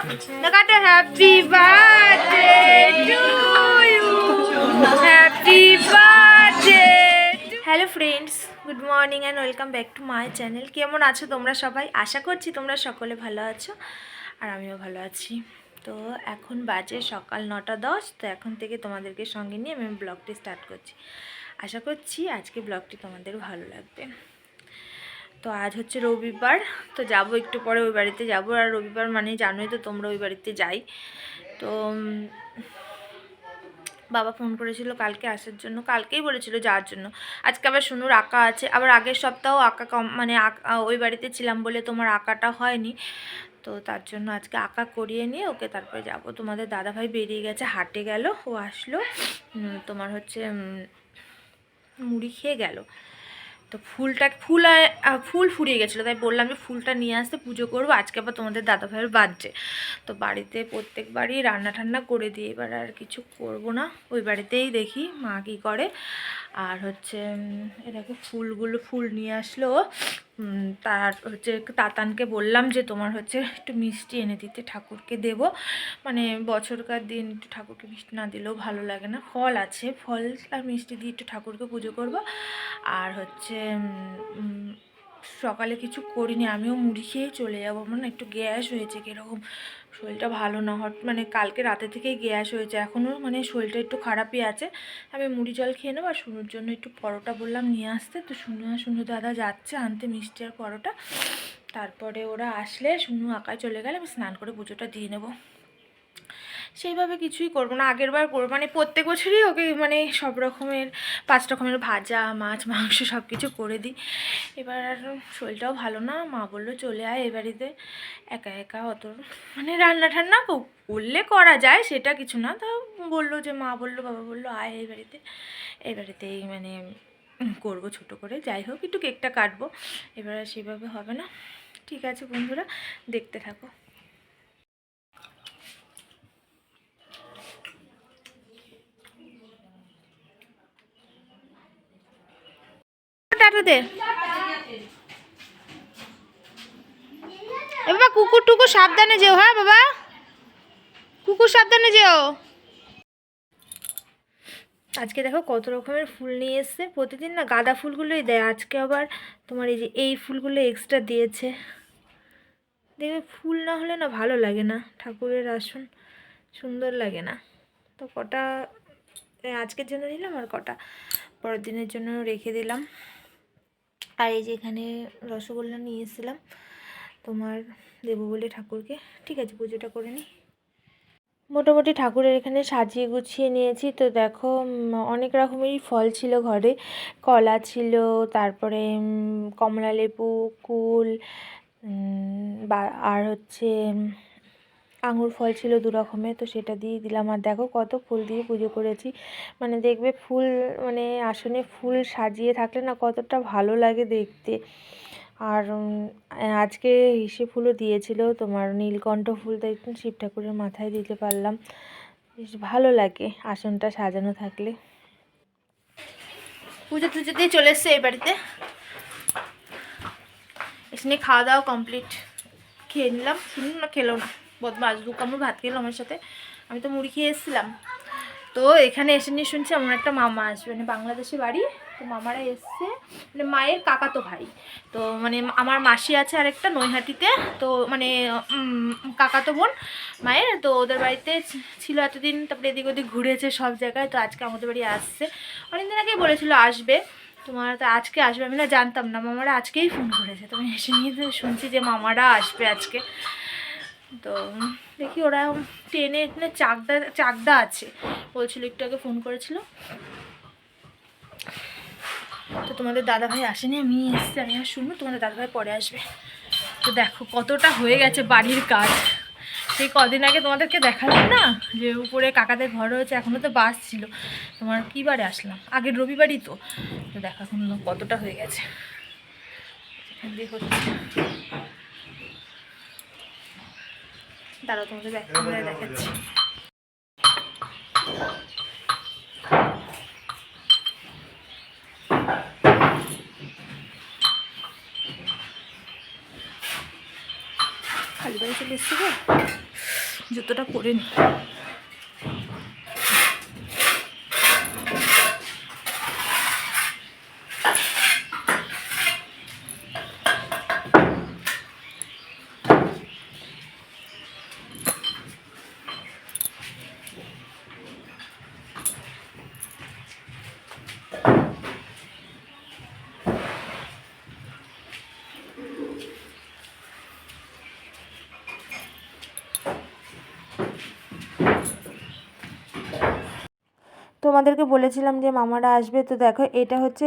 কাটো happy birthday to you happy birthday hello friends good morning and welcome back to my channel কেমন আছো তোমরা সবাই? আশা করছি তোমরা সকলে ভালো আছো আর আমিও ভালো আছি। তো এখন বাজে সকাল নটা দশ, তো এখন থেকে তোমাদেরকে সঙ্গে নিয়ে আমি ব্লগটি স্টার্ট করছি। আশা করছি আজকে ব্লগটি তোমাদের ভালো লাগবে। তো আজ হচ্ছে রবিবার, তো যাব একটু পরে ওই বাড়িতে যাব। আর রবিবার মানে জানোই তো তোমরা ওই বাড়িতে যাই। তো বাবা ফোন করেছিল কালকে আসার জন্য। কালকেই বলেছিল যাওয়ার জন্য। আজকে আবার শুনুর আঁকা আছে। আবার আগের সপ্তাহ আঁকা কম মানে ওই বাড়িতে ছিলাম বলে তোমার আঁকাটা হয়নি। তো তার জন্য আজকে আঁকা করিয়ে নিয়ে ওকে তারপরে যাব। তোমাদের দাদাভাই বেরিয়ে গেছে, হাটে গেল, ও আসলো। তোমার হচ্ছে মুড়ি খেয়ে গেল। তো ফুলটা, ফুল ফুল ফুরিয়ে গেছিল, তাই বললাম যে ফুলটা নিয়ে আসতে পুজো করব, আজকে আবার তোমাদের দাদা ভাইয়ের বার্থডে তো বাড়িতে প্রত্যেকবারই রান্না ঠান্না করে দিয়ে এবার আর কিছু করব না, ওই বাড়িতেই দেখি মা কী করে। আর হচ্ছে এটাকে ফুলগুলো, ফুল নিয়ে আসলো তার হচ্ছে তাতানকে বললাম যে তোমার হচ্ছে একটু মিষ্টি এনে দিতে ঠাকুরকে দেব। মানে বছরকার দিন একটু ঠাকুরকে মিষ্টি না দিলেও ভালো লাগে না। ফল আছে, ফল আর মিষ্টি দিয়ে একটু ঠাকুরকে পুজো করব। আর হচ্ছে সকালে কিছু করিনি, আমিও মুড়ি খেয়ে চলে যাব। আমার না একটু গ্যাস হয়েছে কীরকম, শরীরটা ভালো না, হট মানে কালকে রাতে থেকেই গ্যাস হয়েছে। এখনও মানে শরীরটা একটু খারাপই আছে। আমি মুড়ি জল খেয়ে নেব, আর শুনুর জন্য একটু পরোটা বললাম নিয়ে আসতে। তো শুনু আর শুনু দাদা যাচ্ছে আনতে মিষ্টি আর পরোটা। তারপরে ওরা আসলে শুনু আঁকায় চলে গেলে, আমি স্নান করে পুজোটা দিয়ে নেব। সেইভাবে কিছুই করব না। আগের বার করব। মানে প্রত্যেক বছরই ওকে মানে সব রকমের, পাঁচ রকমের ভাজা, মাছ, মাংস সব কিছু করে দিই। এবার আর শরীরটাও ভালো না। মা বলল, চলে আয় এ একা একা অত মানে রান্না ঠান্না করলে করা যায়, সেটা কিছু না। তা বলল যে, মা বলল, বাবা বলল, আয় এই বাড়িতে। এই বাড়িতেই মানে করব ছোট করে। যাই হোক, একটু কেকটা কাটবো। এবার সেভাবে হবে না। ঠিক আছে বন্ধুরা, দেখতে থাকো। টাটা দে। বাবা, কুকুর টুকুর সাবধানে যেও হ্যাঁ বাবা? কুকুর সাবধানে যেও। আজকে দেখো কত রকমের ফুল নিয়ে এসছে। প্রতিদিন না গাঁদা ফুলগুলোই দেয়। আজকে আবার তোমার এই যে এই ফুলগুলো এক্সট্রা দিয়েছে। দেখবে ফুল না হলে না ভালো লাগে না। ঠাকুরের আসন সুন্দর লাগে না। তো কটা আজকের জন্য নিলাম আর কটা। পরের দিনের জন্য রেখে দিলাম। আর এই যে এখানে রসগোল্লা নিয়ে এসেছিলাম তোমার দেবো বলে ঠাকুরকে। ঠিক আছে, পুজোটা করে নিই মোটামুটি ঠাকুরের এখানে সাজিয়ে গুছিয়ে নিয়েছি। তো দেখো অনেক রকমেরই ফল ছিল ঘরে। কলা ছিল, তারপরে কমলা লেবু কুল বা, আর হচ্ছে আঙুর ফল ছিল দু রকমের, তো সেটা দিয়ে দিলাম। আর দেখো কত ফুল দিয়ে পুজো করেছি। মানে দেখবে ফুল মানে আসনে ফুল সাজিয়ে থাকলে না কতটা ভালো লাগে দেখতে। আর আজকে হিসে ফুলও দিয়েছিল তোমার নীলকণ্ঠ ফুল একটু শিব ঠাকুরের মাথায় দিতে পারলাম। বেশ ভালো লাগে আসনটা সাজানো থাকলে। পুজো টুজো দিয়ে চলে এসছে এই বাড়িতে। এসে খাওয়া দাওয়া কমপ্লিট। খেয়ে নিলাম, শুনুন না, খেলো না। বদমাস দু ভাত খেলো আমার সাথে। আমি তো মুড়ি খেয়ে এসেছিলাম। তো এখানে এসে নিয়ে শুনছি আমার একটা মামা আসবে। মানে বাংলাদেশে বাড়ি, তো মামারা এসছে। মানে মায়ের কাকা তো ভাই। তো মানে আমার মাসি আছে আরেকটা নৈহাটিতে। তো মানে কাকা তো বোন মায়ের। তো ওদের বাড়িতে ছিল এতদিন। তারপরে এদিক ওদিক ঘুরেছে সব জায়গায়। তো আজকে আমাদের বাড়ি আসছে। অনেকদিন আগেই বলেছিল আসবে। তোমার তো আজকে আসবে। আমি না জানতাম না। মামারা আজকেই ফোন করেছে। তো আমি এসে নিয়ে শুনছি যে মামারা আসবে আজকে। তো দেখি ওরা ট্রেনে এখানে চাকদা চাকদা আছে। বলছিল একটু আগে ফোন করেছিল। তো তোমাদের দাদা ভাই আসেনি, আমি এসছি, আমি আর শুনব, তোমাদের দাদা ভাই পরে আসবে। তো দেখো কতটা হয়ে গেছে বাড়ির কাজ। সেই কদিন আগে তোমাদেরকে দেখালাম না, যে উপরে কাকাদের ঘর হয়েছে এখনও তো বাস ছিল। তোমার কী বারে আসলাম? আগের রবিবারই তো। তো দেখা এখন কতটা হয়ে গেছে। হচ্ছে। দাঁড়াও তোমাদের ব্যাক ক্যামেরায় দেখাচ্ছি। খালি বাড়ি চলে এসছি জুতোটা পরে নি। তোমাদেরকে বলেছিলাম যে মামারা আসবে, তো দেখো এটা হচ্ছে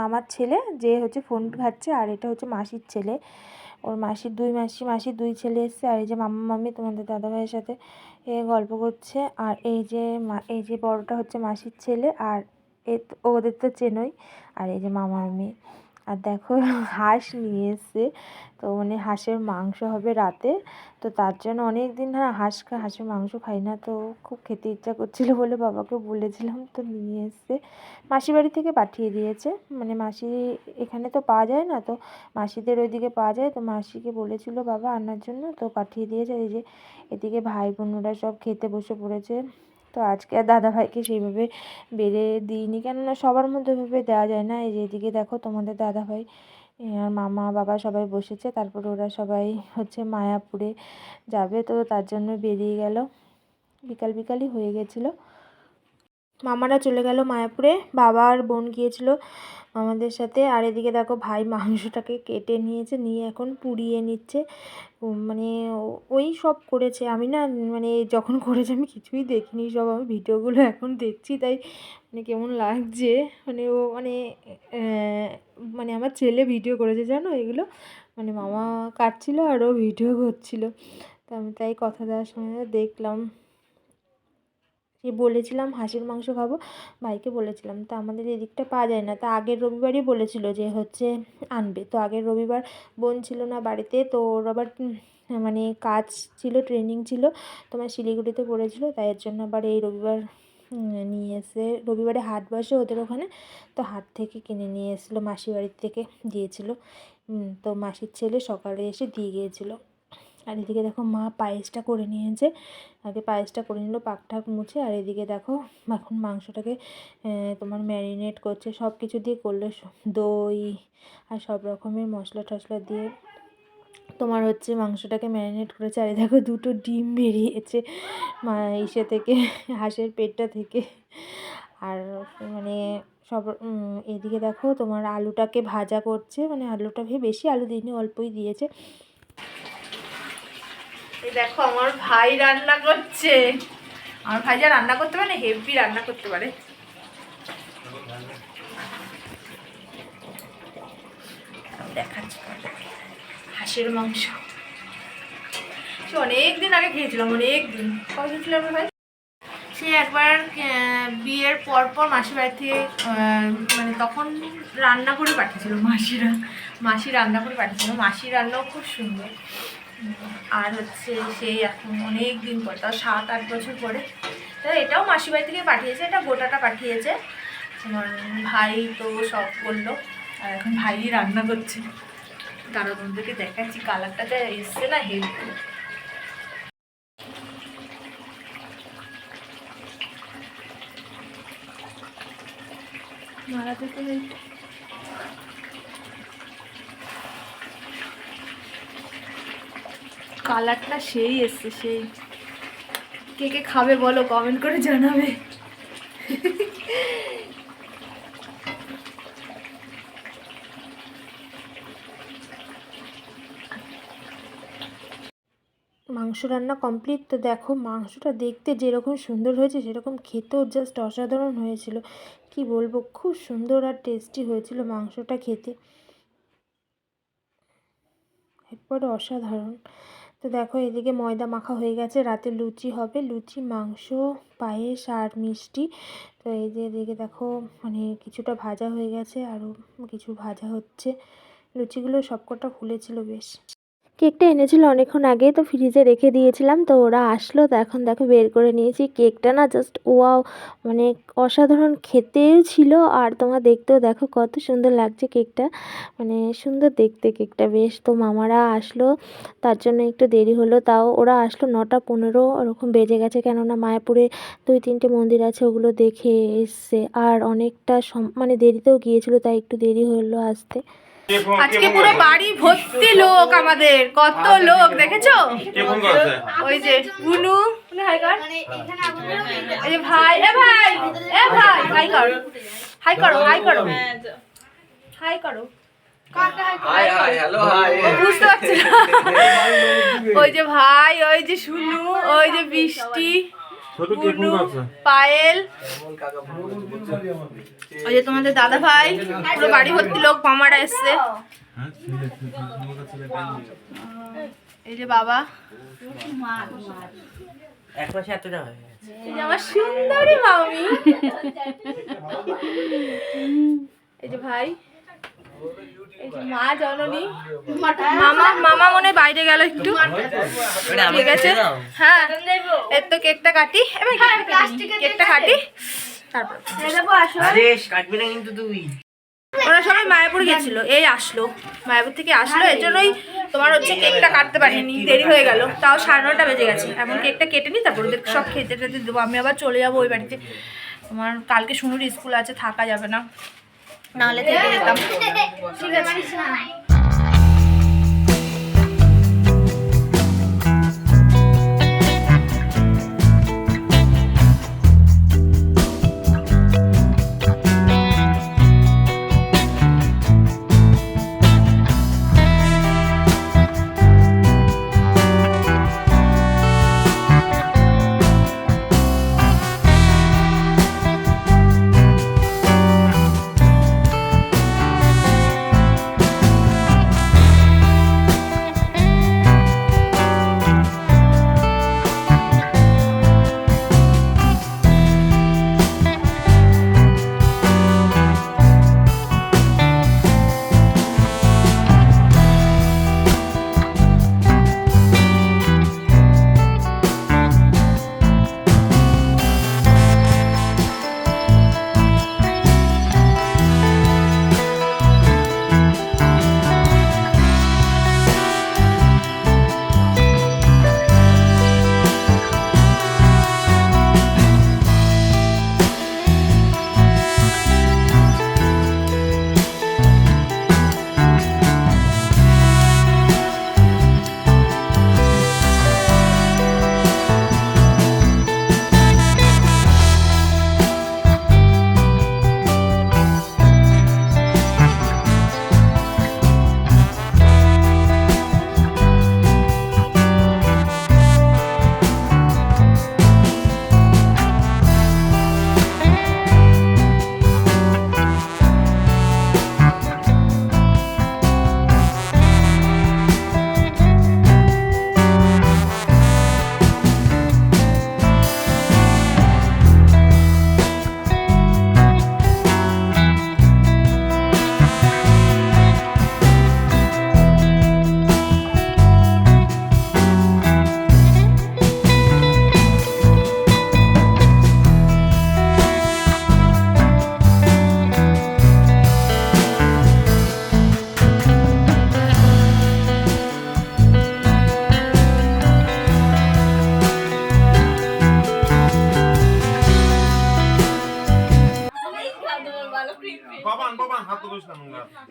মামার ছেলে যে হচ্ছে ফোন ঘাটছে আর এটা হচ্ছে মাসির ছেলে। ওর মাসির দুই মাসি, মাসির দুই ছেলে এসছে আর এই যে মামা মামি তোমাদের দাদাভাইয়ের সাথে এ গল্প করছে। আর এই যে এই যে বড়টা হচ্ছে মাসির ছেলে আর এ, ওদের তো চেনই। আর এই যে মামা মামি আর দেখো, হাঁস নিয়ে এসছে। তো মানে হাঁসের মাংস হবে রাতে। তো তার জন্য অনেক দিন ধরে হাঁস হাঁসের মাংস খাই না। তো খুব খেতে ইচ্ছা করছিল বলে বাবাকে বলেছিলাম, তো নিয়ে এসছে। মাসি বাড়ি থেকে পাঠিয়ে দিয়েছে। মানে মাসি এখানে তো পাওয়া যায় না, তো মাসিদের ওইদিকে পাওয়া যায়। তো মাসিকে বলেছিল বাবা আনার জন্য, তো পাঠিয়ে দিয়েছে। এই যে এদিকে ভাই বোনরা সব খেতে বসে পড়েছে। তো আজকে আর দাদাভাইকে সেইভাবে বেড়ে দিইনি। কেননা সবার মধ্যে ওইভাবে দেওয়া যায় না। এই যে এদিকে দেখো তোমাদের দাদাভাই আর মামা, বাবা সবাই বসেছে। তারপর ওরা সবাই হচ্ছে মায়াপুরে যাবে। তো তার জন্য বেরিয়ে গেল। বিকাল বিকালই হয়ে গেছিল। মামারা চলে গেল মায়াপুরে। বাবা আর বোন গিয়েছিল মামাদের সাথে। আর এদিকে দেখো ভাই মাংসটাকে কেটে নিয়েছে, নিয়ে এখন পুড়িয়ে নিচ্ছে। মানে ওই সব করেছে। আমি না মানে যখন করেছে আমি কিছুই দেখিনি সব। আমি ভিডিওগুলো এখন দেখছি, তাই মানে কেমন লাগছে। মানে ও মানে মানে আমার ছেলে ভিডিও করেছে, জানো এগুলো? মানে মামা কাটছিল আর ও ভিডিও করছিল। তো আমি তাই কথা দেওয়ার সময় দেখলাম। সে বলেছিলাম, হাঁসের মাংস খাব। ভাইকে বলেছিলাম, তো আমাদের এদিকটা পাওয়া যায় না। তা আগের রবিবারই বলেছিল যে হচ্ছে আনবে। তো আগের রবিবার বোন ছিল না বাড়িতে, তো ওর আবার মানে কাজ ছিল, ট্রেনিং ছিল তোমার শিলিগুড়িতে পড়েছিল, তাই এর জন্য আবার এই রবিবার নিয়ে এসে, রবিবারে হাট বসে ওদের ওখানে, তো হাট থেকে কিনে নিয়ে এসেছিল মাসি বাড়ির থেকে দিয়েছিল। তো মাসির ছেলে সকালে এসে দিয়ে গিয়েছিল। আর এদিকে দেখো মা পায়েসটা করে নিয়েছে। আগে পায়েসটা করে নিল পাক ঠাক মুছে, আর এদিকে দেখো এখন মাংসটাকে তোমার ম্যারিনেট করছে। সব কিছু দিয়ে করলে দই আর সব রকমের মশলা টশলা দিয়ে। তোমার হচ্ছে মাংসটাকে ম্যারিনেট করেছে, আর দেখো দুটো ডিম বেরিয়েছে মা ইসে থেকে, হাঁসের পেটটা থেকে। আর মানে সব এদিকে দেখো তোমার আলুটাকে ভাজা করছে মানে আলুটা বেশি আলু দিইনি, অল্পই দিয়েছে। এই দেখো, আমার ভাই রান্না করছে। আমার ভাই যা রান্না করতে পারে হেভি রান্না করতে পারে। দেখাচ্ছি হাঁসের মাংস। সে অনেক দিন আগে খেয়েছিলাম অনেক দিন কবে খেয়েছিলাম ভাই? সে একবার বিয়ের পর পর মাসির বাড়ি থেকে মানে তখন রান্না করে পাঠিয়েছিল মাসিরা। মাসি রান্না করে পাঠিয়েছিল। মাসির রান্নাও খুব সুন্দর। আর হচ্ছে সেই এখন অনেক দিন পর, তাও সাত আট বছর পরে। তো এটাও মাসির বাড়ি থেকে পাঠিয়েছে, এটা গোটাটা পাঠিয়েছে। তোমার ভাই তো সব করল আর এখন ভাই রান্না করছে। দাঁড়া তোমাদেরকে দেখাচ্ছি কালারটা যা এসছে না হেভি। মারাতে তো কালারটা সেই এসছে, সেই। কে কে খাবে বলো কমেন্ট করে জানাবে। মাংস রান্না কমপ্লিট তো দেখো, মাংসটা দেখতে যেরকম সুন্দর হয়েছে, সেরকম খেতেও জাস্ট অসাধারণ হয়েছিল। কি বলব, খুব সুন্দর আর টেস্টি হয়েছিল মাংসটা খেতে। একবারে অসাধারণ। তো দেখো, এদিকে ময়দা মাখা হয়ে গেছে, রাতে লুচি হবে। লুচি, মাংস, পায়েস আর মিষ্টি। তো এই যে এদিকে দেখো মানে কিছুটা ভাজা হয়ে গেছে, আরও কিছু ভাজা হচ্ছে। লুচিগুলো সবকটা ফুলেছিল বেশ। কেকটা এনেছিল অনেকক্ষণ আগে, তো ফ্রিজে রেখে দিয়েছিলাম, তো ওরা আসলো, তো এখন দেখো বের করে নিয়েছি। কেকটা না জাস্ট ওয়াও মানে অসাধারণ খেতেও ছিল, আর তোমার দেখতেও দেখো কত সুন্দর লাগছে কেকটা। মানে সুন্দর দেখতে কেকটা বেশ, তো মামারা আসলো, তার জন্য একটু দেরি হলো, তাও ওরা আসলো নটা পনেরো, ওরকম বেজে গেছে, কেননা মায়াপুরে দুই তিনটে মন্দির আছে, ওগুলো দেখে এসছে, আর অনেকটা মানে দেরিতেও গিয়েছিল, তাই একটু দেরি হলো আসতে। আজকে পুরো বাড়ি ভর্তি লোক আমাদের। কত লোক দেখেছ? ওই যে কর। এই যে ভাই এ ভাই এ ভাই হাই কর। হাই করো হাই করো। হাই করো। ওই যে ভাই ওই যে শুনু ওই যে বৃষ্টি পায়েল। ওই যে তোমাদের দাদা ভাই পুরো বাড়ি ভর্তি লোক মামারা এসছে। এই যে বাবা। এক মাসে এতটা হয়ে গেছে। এই যে আমার সুন্দরী মামি। এই যে ভাই। এই মা জননী। মামা মামা মনে হয় বাইরে গেল একটু। ঠিক আছে? হ্যাঁ। এর তো কেকটা কাটি। এবার কেকটা কাটি। তারপর কাটবি না কিন্তু তুই। ওরা সবাই মায়াপুর গেছিল এই আসলো। মায়াপুর থেকে আসলো এর জন্যই তোমার হচ্ছে কেকটা কাটতে পারিনি দেরি হয়ে গেল। তাও সাড়ে নটা বেজে গেছে। এখন কেকটা কেটে নি তারপর ওদের সব খেতে টেতে দেবো। আমি আবার চলে যাব ওই বাড়িতে। তোমার কালকে শুনুর স্কুল আছে থাকা যাবে না। নাহলে থেকে যেতাম। ঠিক আছে।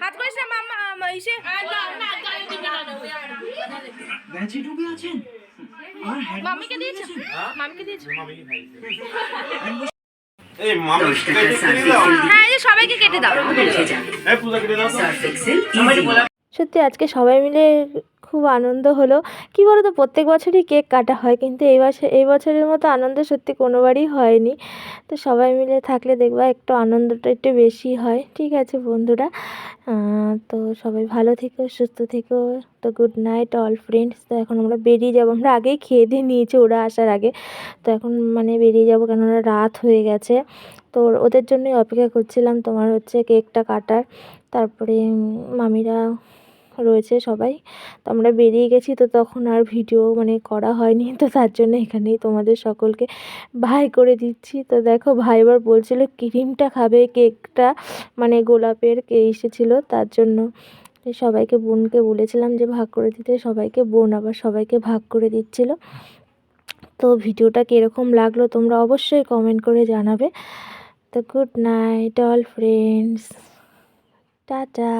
হাত করিস না মামা ইসে ডুবে আছেন? মামিকে দিয়েছ? মামিকে হ্যাঁ এই যে সবাইকে কেটে দাও। এই পূজা কেটে দাও। তো। সত্যি আজকে সবাই মিলে খুব আনন্দ হলো। কি বলো তো প্রত্যেক বছরই কেক কাটা হয়, কিন্তু এই বছর, এই বছরের মতো আনন্দ সত্যি কোনোবারই হয়নি। তো সবাই মিলে থাকলে দেখবা একটু আনন্দটা একটু বেশি হয়, ঠিক আছে বন্ধুরা? তো সবাই ভালো থেকো, সুস্থ থেকো, তো গুড নাইট অল ফ্রেন্ডস তো এখন আমরা বেরিয়ে যাব, আমরা আগেই খেয়ে দিয়ে নিয়েছি ওরা আসার আগে। তো এখন মানে বেরিয়ে যাব কেননা রাত হয়ে গেছে। তো ওদের জন্যই অপেক্ষা করছিলাম তোমার হচ্ছে কেকটা কাটার। তারপরে মামিরা রয়েছে সবাই। তো আমরা বেরিয়ে গেছি, তো তখন আর ভিডিও মানে করা হয়নি। তো তার জন্য এখানেই তোমাদের সকলকে ভাই করে দিচ্ছি। তো দেখো, ভাই এবার বলছিল ক্রিমটা খাবে কেকটা মানে গোলাপের কে এসেছিল, তার জন্য সবাইকে বোনকে বলেছিলাম যে ভাগ করে দিতে। সবাইকে বোন আবার সবাইকে ভাগ করে দিচ্ছিল। তো ভিডিওটা কীরকম লাগল তোমরা অবশ্যই কমেন্ট করে জানাবে। তো good night all friends tata.